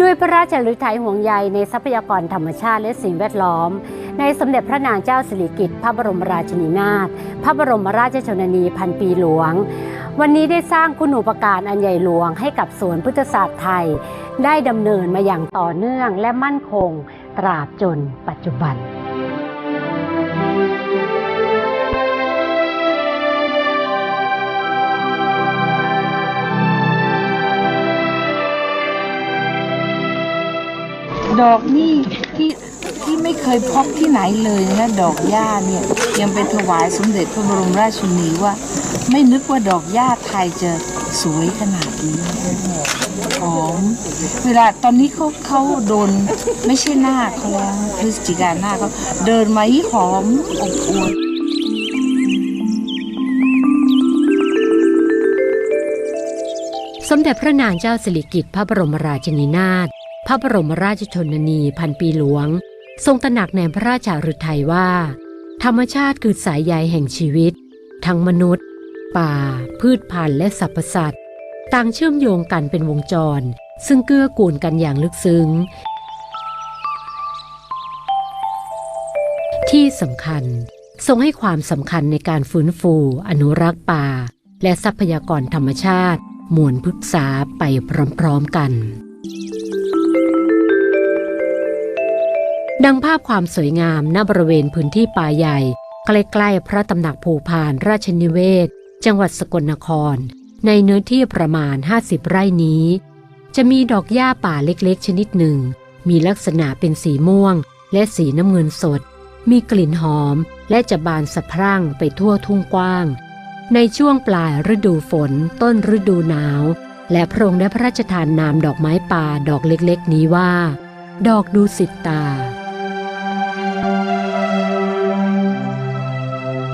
ด้วยพระราชฤทัยห่วงใยในทรัพยากรธรรมชาติและสิ่งแวดล้อม ในสมเด็จพระนางเจ้าสิริกิติ์พระบรมราชินีนาถพระบรมราชชนนีพันปีหลวง วันนี้ได้สร้างคุณูปการอันใหญ่หลวงให้กับสวนพุทธศาสตร์ไทย ได้ดำเนินมาอย่างต่อเนื่องและมั่นคง ตราบจนปัจจุบัน ดอกนี่ที่ที่ไม่เคยพบที่ไหนเลยนะดอกหญ้าเนี่ยยังไปถวายสมเด็จพระบรมราชินีว่า ไม่นึกว่าดอกหญ้าไทยจะสวยขนาดนี้หอมเวลาตอนนี้เขาเขาโดนไม่ใช่หน้าเขาแล้วพฤศจิกาหน้าเขาเดินมาหอมอบอวลสมเด็จพระนางเจ้าสิริกิติ์พระบรมราชินีนาถ พระบรมราชชนนีพันปีหลวง ทรงตระหนักในพระราชาฤทัยว่า ธรรมชาติคือสายใยแห่งชีวิต ทั้งมนุษย์ ป่า พืชพันธุ์และสรรพสัตว์ต่างเชื่อมโยงกันเป็นวงจร ซึ่งเกื้อกูลกันอย่างลึกซึ้ง ที่สำคัญทรงให้ความสำคัญในการฟื้นฟู อนุรักษ์ป่า และทรัพยากรธรรมชาติ มวลพฤกษาไปพร้อมๆกัน ดังภาพความสวยงามณบริเวณพื้นที่ป่าใหญ่ ใกล้ๆพระตำหนักภูพานราชนิเวศ จังหวัดสกลนคร ในเนื้อที่ประมาณ 50 ไร่นี้ จะมีดอกหญ้าป่าเล็กๆ ชนิดหนึ่ง มีลักษณะเป็นสีม่วง และสีน้ำเงินสด มีกลิ่นหอม และจะบานสะพรั่งไปทั่วทุ่งกว้าง ในช่วงปลายฤดูฝน ต้นฤดูหนาว และพระองค์ได้พระราชทานนามดอกไม้ป่าดอกเล็กๆ นี้ว่า ดอกดูสิตตา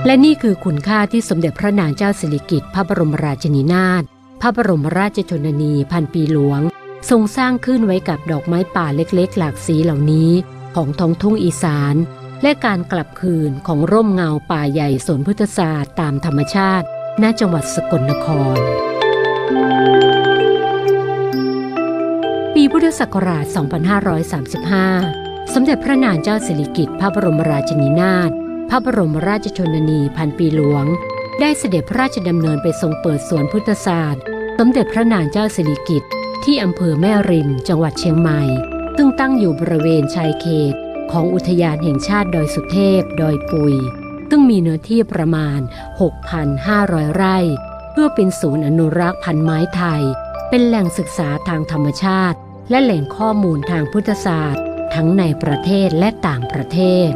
และนี่คือคุณค่าที่สมเด็จพระนางเจ้าสิริกิติ์พระบรมราชินีนาถพระบรมราชชนนีพันปีหลวง ทรงสร้างขึ้นไว้กับดอกไม้ป่าเล็กๆ หลากสีเหล่านี้ ของท้องทุ่งอีสาน และการกลับคืนของร่มเงาป่าใหญ่สวนพุทธศาสตร์ตามธรรมชาติณจังหวัดสกลนคร ปีพุทธศักราช 2535 สมเด็จพระนางเจ้าสิริกิติ์พระบรมราชินีนาถ ระบรมราชชนนีพันปีหลวง ได้เสด็จพระราชดำเนินไปทรงเปิดสวนพุทธศาสตร์ สมเด็จพระนางเจ้าสิริกิติ์ที่อำเภอแม่ริม จังหวัดเชียงใหม่ ซึ่งตั้งอยู่บริเวณชายเขต ของอุทยานแห่งชาติดอยสุเทพ ดอยปุย ซึ่งมีเนื้อที่ประมาณ 6,500 ไร่ เพื่อเป็นศูนย์อนุรักษ์พันไม้ไทย เป็นแหล่งศึกษาทางธรรมชาติ และแหล่งข้อมูลทางพุทธศาสตร์ ทั้งในประเทศและต่างประเทศ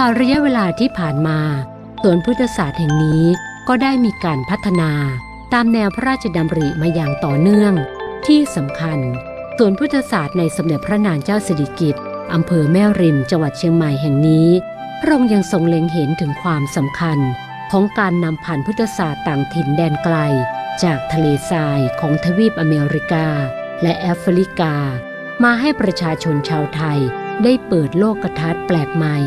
ลอดระยะเวลาที่ผ่านมาสวนพุทธศาสตร์แห่งนี้ก็ได้มีการพัฒนาตามแนวพระราชดำริมาอย่างต่อเนื่อง ที่สำคัญสวนพุทธศาสตร์ในสมเด็จพระนางเจ้าสิริกิติ์อำเภอแม่ริมจังหวัดเชียงใหม่แห่งนี้ พระองค์ยังทรงเล็งเห็นถึงความสำคัญ ของการนำพันพุทธศาสตร์ต่างถิ่นแดนไกล จากทะเลทรายของทวีปอเมริกา และแอฟริกา มาให้ประชาชนชาวไทยได้เปิดโลกทัศน์แปลกใหม่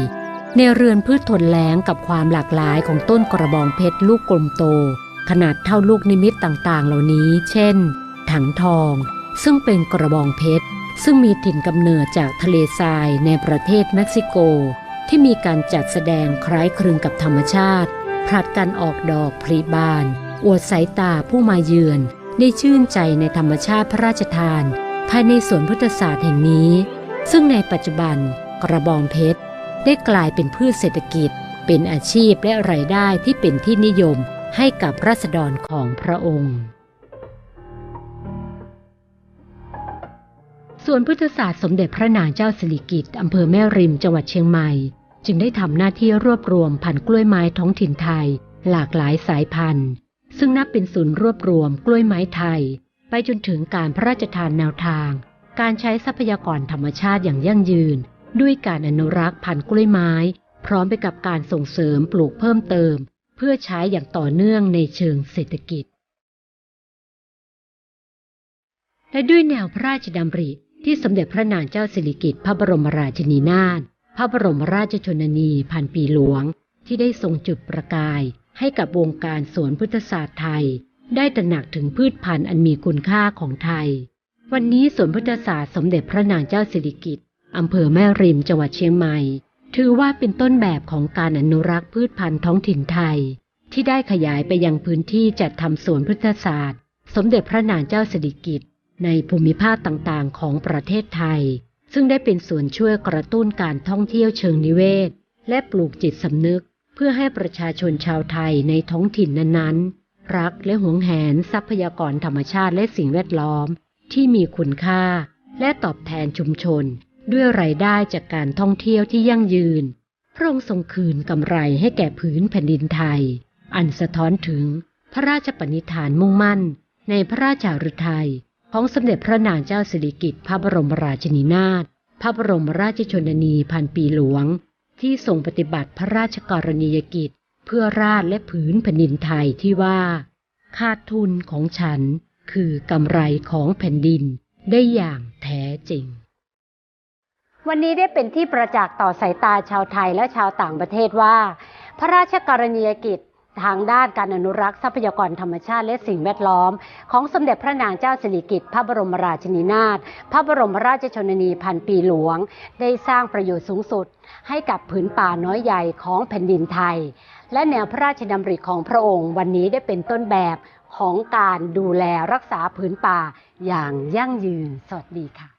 ในเรือนพืชทนแล้งกับความหลากหลายของต้นกระบองเพชรลูกกลมโต ขนาดเท่าลูกนิมิตต่างๆ เหล่านี้ เช่น ถังทอง ซึ่งเป็นกระบองเพชร ซึ่งมีถิ่นกำเนิดจากทะเลทรายในประเทศเม็กซิโก ที่มีการจัดแสดงคล้ายคลึงกับธรรมชาติผลัดกันออกดอกพลีบาน อวดสายตาผู้มาเยือน ได้ชื่นใจในธรรมชาติพระราชทาน ภายในสวนพุทธศาสตร์แห่งนี้ ซึ่งในปัจจุบันกระบองเพชร ได้กลายเป็นพืชเศรษฐกิจ เป็นอาชีพและรายได้ที่เป็นที่นิยมให้กับราษฎรของพระองค์ ส่วนพุทธศาสตร์สมเด็จพระนางเจ้าสิริกิติ์อำเภอแม่ริมจังหวัดเชียงใหม่ จึงได้ทำหน้าที่รวบรวมพันธุ์กล้วยไม้ท้องถิ่นไทย หลากหลายสายพันธุ์ ซึ่งนับเป็นศูนย์รวบรวมกล้วยไม้ไทย ไปจนถึงการพระราชทานแนวทาง การใช้ทรัพยากรธรรมชาติอย่างยั่งยืน ด้วยการอนุรักษ์พันธุ์กล้วยไม้ พร้อมไปกับการส่งเสริมปลูกเพิ่มเติม เพื่อใช้อย่างต่อเนื่องในเชิงเศรษฐกิจ และด้วยแนวพระราชดำริที่สมเด็จพระนางเจ้าสิริกิติ์พระบรมราชินีนาถพระบรมราชชนนีพันปีหลวง ที่ได้ทรงจุดประกาย ให้กับวงการสวนพุทธศาสตร์ไทย ได้ตระหนักถึงพืชพันธุ์อันมีคุณค่าของไทย วันนี้สวนพุทธศาสตร์สมเด็จพระนางเจ้าสิริกิติ์ อำเภอแม่ริมจังหวัดเชียงใหม่ ถือว่าเป็นต้นแบบของการอนุรักษ์พืชพันธุ์ท้องถิ่นไทย ที่ได้ขยายไปยังพื้นที่จัดทำสวนพุทธศาสตร์ สมเด็จพระนางเจ้าสิริกิติ์ในภูมิภาคต่างๆ ของประเทศไทย ซึ่งได้เป็นส่วนช่วยกระตุ้นการท่องเที่ยวเชิงนิเวศ และปลูกจิตสำนึก เพื่อให้ประชาชนชาวไทยในท้องถิ่นนั้นๆ รักและหวงแหนทรัพยากรธรรมชาติและสิ่งแวดล้อม ที่มีคุณค่า และตอบแทนชุมชน ด้วยรายได้จากการท่องเที่ยวที่ยั่งยืน พระองค์ทรงคืนกำไรให้แก่ผืนแผ่นดินไทย อันสะท้อนถึงพระราชปณิธานมุ่งมั่น ในพระราชาฤทัยของสมเด็จพระนางเจ้าสิริกิติ์พระบรมราชินีนาถพระบรมราชชนนีพันปีหลวง ที่ทรงปฏิบัติพระราชกรณียกิจ เพื่อราชและผืนแผ่นดินไทยที่ว่า ขาดทุนของฉันคือกำไรของแผ่นดินได้อย่างแท้จริง วันนี้ได้เป็นที่ประจักษ์ต่อสายตาชาวไทยและชาวต่างประเทศว่า พระราชกรณียกิจทางด้านการอนุรักษ์ทรัพยากรธรรมชาติและสิ่งแวดล้อม ของสมเด็จพระนางเจ้าสิริกิติ์พระบรมราชินีนาถพระบรมราชชนนีพันปีหลวง ได้สร้างประโยชน์สูงสุด ให้กับผืนป่าน้อยใหญ่ของแผ่นดินไทย และแนวพระราชดำริของพระองค์ วันนี้ได้เป็นต้นแบบของการดูแลรักษาผืนป่าอย่างยั่งยืนสวัสดีค่ะ